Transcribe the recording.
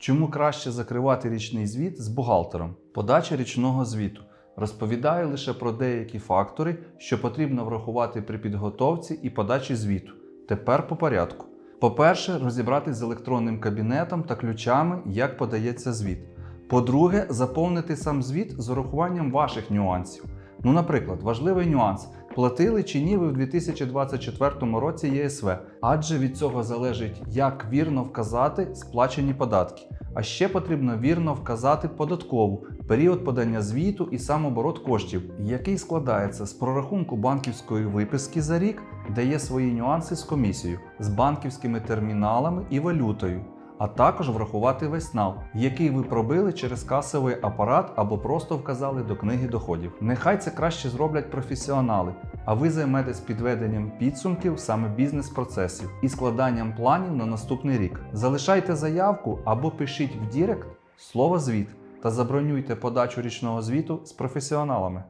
Чому краще закривати річний звіт з бухгалтером? Подача річного звіту розповідає лише про деякі фактори, що потрібно врахувати при підготовці і подачі звіту. Тепер по порядку. По-перше, розібратись з електронним кабінетом та ключами, як подається звіт. По-друге, заповнити сам звіт з урахуванням ваших нюансів. Ну, наприклад, важливий нюанс: платили чи ні ви в 2024 році ЄСВ, адже від цього залежить, як вірно вказати сплачені податки. А ще потрібно вірно вказати податкову період подання звіту і сам оборот коштів, який складається з прорахунку банківської виписки за рік, де є свої нюанси з комісією, з банківськими терміналами і валютою. А також врахувати весь нал, який ви пробили через касовий апарат або просто вказали до книги доходів. Нехай це краще зроблять професіонали, а ви займетесь підведенням підсумків саме бізнес-процесів і складанням планів на наступний рік. Залишайте заявку або пишіть в Дірект слово звіт та забронюйте подачу річного звіту з професіоналами.